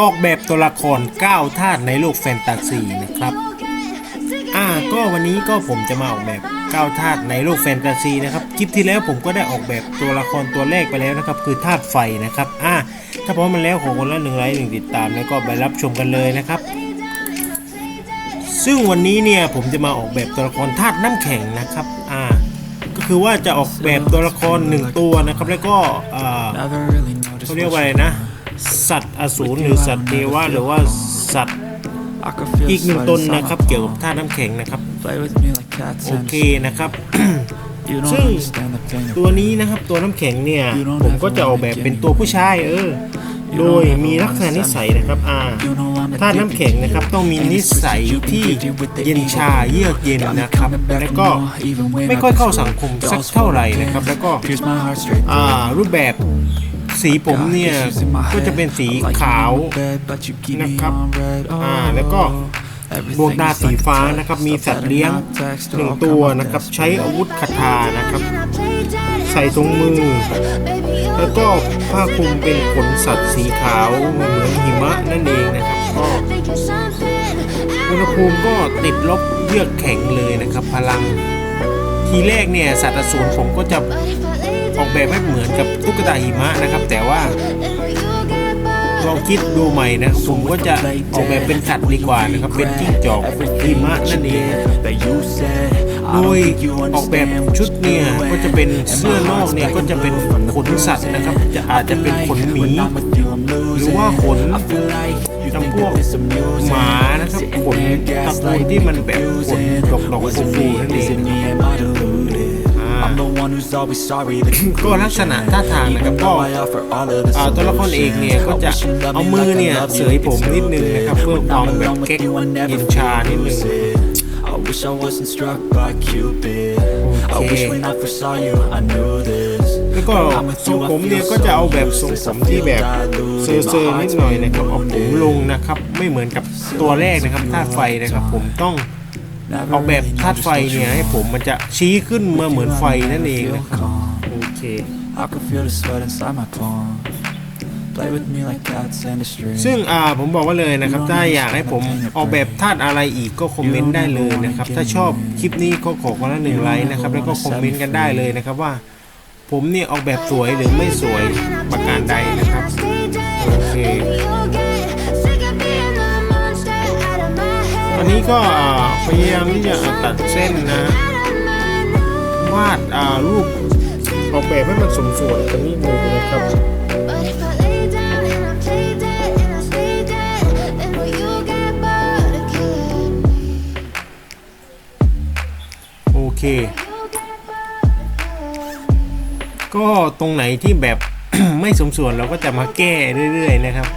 ออกแบบตัวละคร9ธาตุในโลกแฟนตาซีนะครับอ่าก็วันนี้ก็ผมจะมาออกแบบ9ธาตุในโลกแฟนตาซีนะครับคลิปที่แล้วผมก็ได้ออกแบบตัวละครตัวแรกไปแล้วนะครับ คือธาตุไฟนะครับอ่าถ้าพร้อมมันแล้วขอคนละหนึ่งไลค์หนึ่งติดตามแล้วก็ไปรับชมกันเลยนะครับ ซึ่งวันนี้เนี่ยผมจะมาออกแบบตัวละครธาตุน้ำแข็งนะครับอ่าก็คือว่าจะออกแบบตัวละครหนึ่งตัวนะครับ แล้วก็อ่า Never really know just เขาเรียกว่าอะไรนะ สัตว์อสูรหรือสัตว์เทวะหรือว่าสัตว์ I could feel อีกหนึ่ง sweat ตน inside นะครับ my เกี่ยวกับ palm. ธาตุน้ำแข็งนะครับ Play with me like cats โอ and เคนะครับ You don't ซึ่ง understand the pain of ตัวนี้นะครับตัวน้ำแข็งเนี่ย ผมก็จะออกแบบเป็นตัวผู้ชายเออโดยมีลักษณะนิสัยนะครับอ่า You know I'm ธาตุน้ำแข็งนะครับต้องมีนิสัยที่เย็นชาเยือกเย็นนะครับ แล้วก็ไม่ค่อยเข้าสังคมสักเท่าไหร่นะครับ แล้วก็ Pierce my heart straight อ่ารูปแบบ สีผมเนี่ยก็จะเป็นสีขาวนะครับอ่าแล้วก็ดวงตาสีฟ้านะครับ มีสัตว์เลี้ยงหนึ่งตัวนะครับ ใช้อาวุธคาถานะครับ ใส่ตรงมือ แล้วก็ผ้าคลุมเป็นขนสัตว์สีขาวเหมือนหิมะนั่นเองนะครับก็อุณหภูมิก็ติดลบเยือกแข็งเลยนะครับ พลังทีแรกเนี่ยสัตว์อสูรผมก็จะ ออกแบบให้เหมือนกับตุ๊กตาหิมะนะครับ แต่ว่าลองคิดดูใหม่นะผมก็จะออกแบบเป็นสัตว์ดีกว่านะครับ เป็นจิ้งจอกหิมะนั่นเองโดยออกแบบชุดเนี่ยก็จะเป็นเสื้อนอกเนี่ยก็จะเป็นขนสัตว์นะครับ จะอาจจะเป็นขนหมีหรือว่าขนจำพวกหมานะครับขนตระกูลที่มันแบบขนดอกดอกฟูฟูนั่นเอง ก็ลักษณะท่าทางนะครับก็ I offer all of the อ่าตัวละครเอกเนี่ยก็จะเอามือเนี่ยเสยผมนิดนึงนะครับเพื่อความแบบเก๊กเย็นชานิดนึง I wish I wasn't struck by Cupid I wish when I first saw you I knew this แล้วก็ทรงผมเนี่ยก็จะเอาแบบทรงผมที่แบบเซอร์เซอร์นิดหน่อยนะครับเอาผมลงนะครับ ไม่เหมือนกับตัวแรกนะครับธาตุไฟนะครับผมต้อง ออกแบบธาตุไฟเนี่ยให้ผมมันจะชี้ขึ้นมาเหมือนไฟนั่นเองนะครับโอเค I can feel the sweat inside my palm Play with me like cats and a string ซึ่งอ่าผมบอกว่าเลยนะครับ ถ้าอยากให้ผมออกแบบธาตุอะไรอีกก็คอมเมนต์ได้เลยนะครับ ถ้าชอบคลิปนี้ก็ขอคนละหนึ่งไลค์นะครับ แล้วก็คอมเมนต์กันได้เลยนะครับว่า ผมเนี่ยออกแบบสวยหรือไม่สวยประการใดนะครับโอเค นี้ก็พยายามที่จะตัดเส้นนะ วาดรูปออกแบบให้มันสมส่วนกันนิดนึงนะครับโอเค ก็ตรงไหนที่แบบไม่สมส่วนเราก็จะมาแก้เรื่อย ๆ นะครับ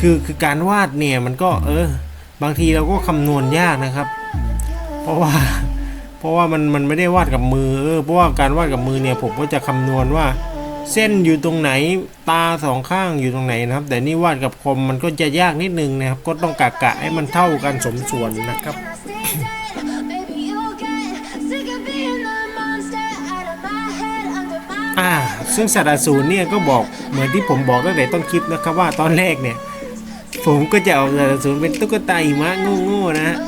คือคือการวาดเนี่ยมันก็เออ บางทีเราก็คำนวณยากนะครับ เพราะว่า เพราะว่ามันมันไม่ได้วาดกับมือเออเพราะว่าการวาดกับมือเนี่ยผมก็จะคำนวณว่า เส้นอยู่ตรงไหนตาสองข้างอยู่ตรงไหนนะครับ แต่นี่วาดกับคมมันก็จะยากนิดนึงนะครับ ก็ต้องกะกะให้มันเท่ากันสมส่วนนะครับอ่าซึ่งสัตว์อสูรเนี่ยก็บอกเหมือนที่ผมบอกตั้งแต่ต้นคลิปนะครับว่าตอนแรกเนี่ย ผมก็จะเอาสัตว์อสูรเป็นตุ๊กตาหิมะโง่ๆนะฮะ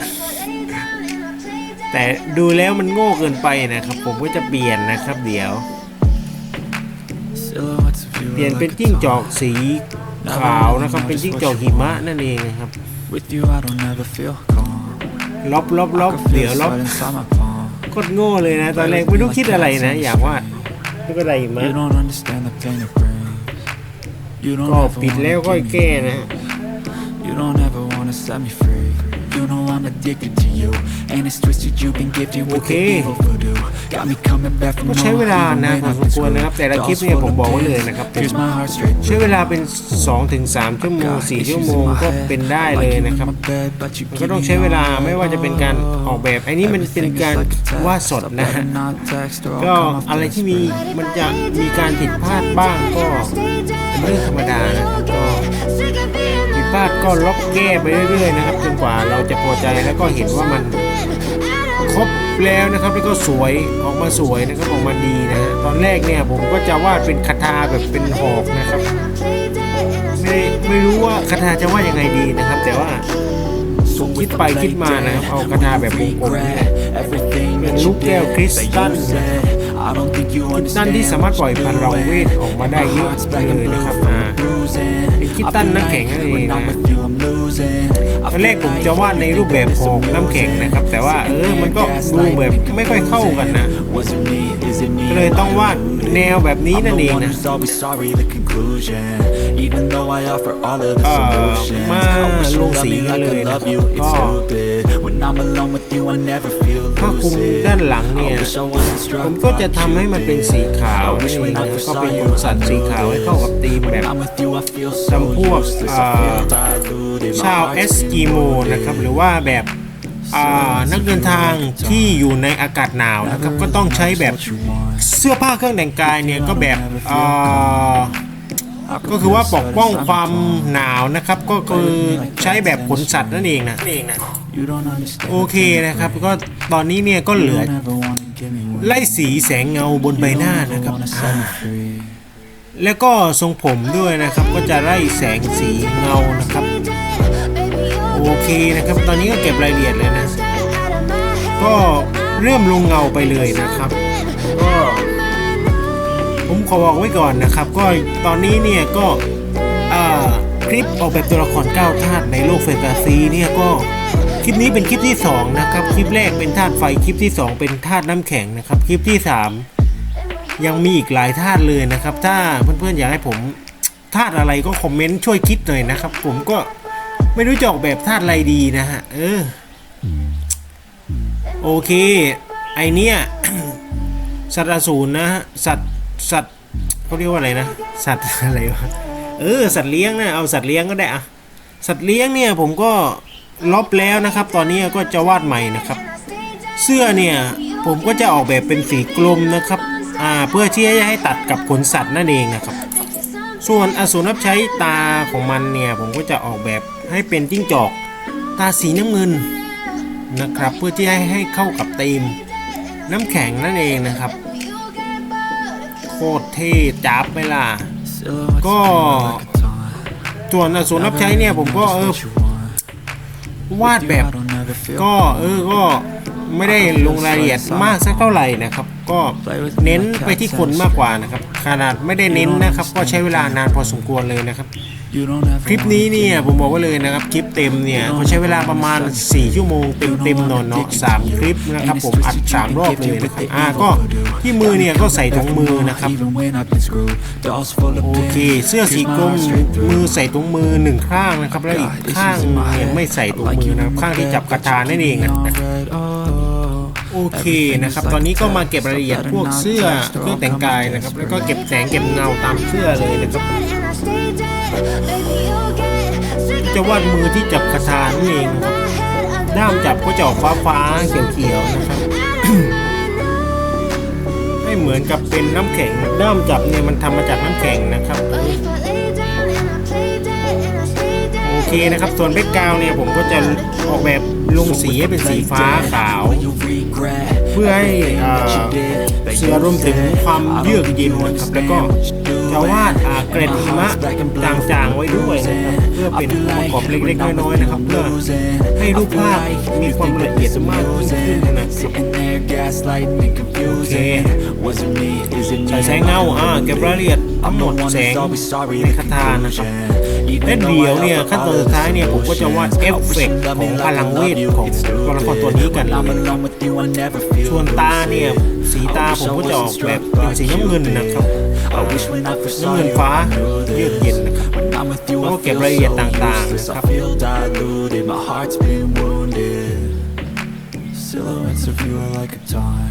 แต่ดูแล้วมันโง่เกินไปนะครับ ผมก็จะเปลี่ยนนะครับเดี๋ยว Silhouettes of you เปลี่ยน are เป็น like a จิ้งจอก tunnel. สีขาวนะครับ เป็นจิ้งจอกหิมะนั่นเองนะครับ With you I don't ever feel calm ลบลบล I บ can เดี๋ยว feel ล the บ sweat inside my palm โคตรโง่เลยนะ ตอนแรกไม่รู้คิดอะไรนะ อยากวาดตุ๊กตาหิมะ You don't understand the pain it brings You don't ก็ ever ปิดแล้ว wanna ก็ give me แก้นะฮะ You don't ever wanna set me free You know I'm addicted to you And it's twisted you've been gifted with the Okay. evil voodoo Got me coming back from ก็ใช้เวลานานพอสมควรนะครับแต่ละคลิปเนี่ยผมบอกไว้เลยนะครับผม Here's my heart straight ใช้เวลาเป็น 2-3ชั่วโมง4ชั่วโมงก็เป็นได้เลยนะครับมันก็ต้องใช้เวลาไม่ว่าจะเป็นการออกแบบไอ้นี่มันเป็นการวาดสดนะฮะก็อะไรที่มีมันจะมีการผิดพลาดบ้างก็เป็นเรื่องธรรมดานะครับก็ ผิดพลาดก็ลบแก้ไปเรื่อยๆนะครับจนกว่าเราจะพอใจแล้วก็เห็นว่ามันครบแล้วนะครับแล้วก็สวยออกมาสวยนะครับออกมาดีนะฮะตอนแรกเนี่ยผมก็จะวาดเป็นคาถาแบบเป็นหอกนะครับไม่ไม่รู้ว่าคาถาจะว่ายังไงดีนะครับ แต่ว่าคิดไปคิดมานะครับเอาคาถาแบบวงกลมเนี่ยเป็นลูกแก้วคริสตัลคริสตัลที่สามารถปล่อยพลังเวทออกมาได้เยอะเลยนะครับอ่า คริสตัลน้ำแข็งนั่นเองนะตอนแรกผมจะวาดในรูปแบบของน้ำแข็งนะครับ แต่ว่าเออมันก็ดูแบบไม่ค่อยเข้ากันนะก็เลยต้องวาดแนวแบบนี้นั่นเองนะเอ่อมาลงสีกันเลยนะครับก็ ผ้าคลุมด้านหลังเนี่ย ผมก็จะทำให้มันเป็นสีขาวนั่นเองนะก็เป็นขนสัตว์สีขาวให้เข้ากับธีมแบบจำพวกอ่าชาวเอสกิโมนะครับ หรือว่าแบบอ่านักเดินทางที่อยู่ในอากาศหนาวนะครับ ก็ต้องใช้แบบเสื้อผ้าเครื่องแต่งกายเนี่ยก็แบบอ่าก็คือว่าปกป้องความหนาวนะครับ ก็คือใช้แบบขนสัตว์นั่นเองนะเองนะ โอเคนะครับ ก็ตอนนี้เนี่ยก็เหลือ ไล่สีแสงเงาบนใบหน้านะครับอ่าแล้วก็ทรงผมด้วยนะครับ ก็จะไล่แสงสีเงานะครับ โอเคนะครับ ตอนนี้ก็เก็บรายละเอียดเลยนะ ก็เริ่มลงเงาไปเลยนะครับ ก็ผมขอบอกไว้ก่อนนะครับ ก็ตอนนี้เนี่ยก็อ่าคลิปออกแบบตัวละคร9ธาตุในโลกแฟนตาซีเนี่ยก็ คลิปนี้เป็นคลิปที่สองนะครับ คลิปแรกเป็นธาตุไฟคลิปที่สองเป็นธาตุน้ำแข็งนะครับ คลิปที่สามยังมีอีกหลายธาตุเลยนะครับ ถ้าเพื่อนๆอยากให้ผมธาตุอะไรก็คอมเมนต์ช่วยคิดหน่อยนะครับ ผมก็ไม่รู้จะออกแบบธาตุอะไรดีนะฮะเออโอเค ไอเนี้ยสัตว์อสูรนะสัตว์สัตว์เขาเรียกว่าอะไรนะสัตว์อะไรวะเออสัตว์เลี้ยงนะเอาสัตว์เลี้ยงก็ได้อะสัตว์เลี้ยงเนี่ยผมก็ ลบแล้วนะครับ ตอนนี้ก็จะวาดใหม่นะครับ เสื้อเนี่ยผมก็จะออกแบบเป็นสีกลมนะครับอ่าเพื่อที่จะให้ตัดกับขนสัตว์นั่นเองนะครับ ส่วนอสูรรับใช้ตาของมันเนี่ยผมก็จะออกแบบให้เป็นจิ้งจอกตาสีน้ำเงินนะครับ เพื่อที่ให้ให้เข้ากับธีมน้ำแข็งนั่นเองนะครับ โคตรเท่จับไปล่ะก็ส่วนอสูรรับใช้เนี่ยผมก็เออ วาดแบบก็เออก็ไม่ได้ลงรายละเอียดมากสักเท่าไหร่นะครับ ก็เน้นไปที่คนมากกว่านะครับ ขนาดไม่ได้เน้นนะครับ ก็ใช้เวลานานพอสมควรเลยนะครับ คลิปนี้เนี่ยผมบอกไว้เลยนะครับคลิปเต็มเนี่ยก็ใช้เวลาประมาณ 4 ชั่วโมงเต็มๆนอนเนาะสามคลิปนะครับผมอัดสามรอบเลยนะครับอ่าก็ที่มือเนี่ยก็ใส่ถุงมือนะครับโอเคเสื้อสีกรมมือใส่ถุงมือหนึ่งข้างนะครับแล้วอีกข้างเนี่ยไม่ใส่ถุงมือนะครับข้างที่จับกระทานั่นเองนะ โอเคนะครับ ตอนนี้ก็มาเก็บรายละเอียดพวกเสื้อเครื่องแต่งกายนะครับ แล้วก็เก็บแสงเก็บเงาตามเสื้อเลยนะครับ จะวาดมือที่จับกระทานั่นเองนะครับด้ามจับก็จะออกฟ้าฟ้าๆเขียวๆนะครับให้เหมือนกับเป็นน้ำแข็งด้ามจับเนี่ยมันทำมาจากน้ำแข็งนะครับโอเคนะครับ ส่วนแบ็กกราวน์เนี่ยผมก็จะออกแบบลงสีให้เป็นสีฟ้าขาว เพื่อให้อ่าเสือรวมถึงความเยือกเย็นนะครับแล้วก็จะวาดอ่าเกร็ดหิมะจางๆไว้ด้วยนะครับเพื่อเป็นองค์ประกอบเล็กๆน้อยๆนะครับเพื่อให้รูปภาพมีความละเอียดมากยิ่งขึ้นนะครับโอเคใส่แสงเงาอ่าเก็บรายละเอียดทั้งหมดแสงในคาถานะครับ และเดี๋ยวเนี่ยขั้นตอนสุดท้ายเนี่ยผมก็จะวาดเอฟเฟกต์ของพลังเวทของตัวละครตัวนี้กันเลยส่วนตาเนี่ยสีตาผมก็จะออกแบบเป็นสีน้ำเงินนะครับน้ำเงินฟ้าเยือกเย็นนะครับแล้วก็เก็บรายละเอียดต่างๆนะครับ Silhouettes of you are like a taunt.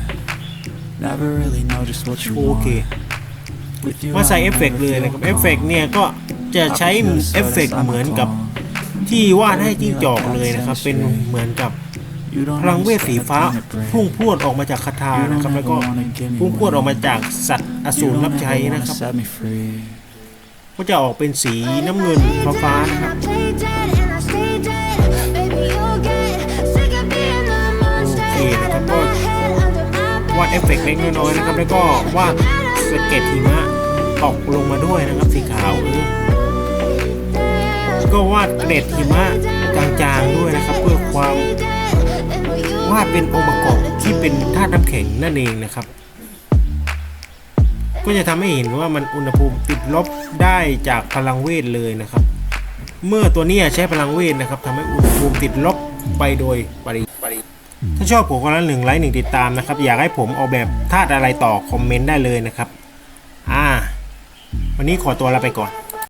Never really know just what you โอเค want. With you, มาใส่ I เอฟเฟก never ต์เลย feel นะครับ เอฟเฟกต์ calm. เนี่ยก็ จะใช้เอฟเฟกต์เหมือนกับที่วาดให้จิ้งจอกเลยนะครับ เป็นเหมือนกับพลังเวทสีฟ้าพุ่งพรวดออกมาจากคาถานะครับ แล้วก็พุ่งพรวดออกมาจากสัตว์อสูรรับใช้นะครับ ก็จะออกเป็นสีน้ำเงินฟ้าๆนะครับโอเคนะครับก็วาดเอฟเฟกต์เล็กน้อยนะครับ แล้วก็วาดสเก็ตหิมะตกลงมาด้วยนะครับสีขาวเออ ก็วาดเกล็ดหิมะจางๆด้วยนะครับ เพื่อความวาดเป็นองค์ประกอบที่เป็นธาตุน้ำแข็งนั่นเองนะครับ ก็จะทำให้เห็นว่ามันอุณหภูมิติดลบได้จากพลังเวทเลยนะครับ เมื่อตัวนี้ใช้พลังเวทนะครับทำให้อุณหภูมิติดลบไปโดยปริปริถ้าชอบผมก็ละหนึ่งไลค์หนึ่งติดตามนะครับ อยากให้ผมออกแบบธาตุอะไรต่อคอมเมนต์ได้เลยนะครับ อ่า วันนี้ขอตัวลาไปก่อน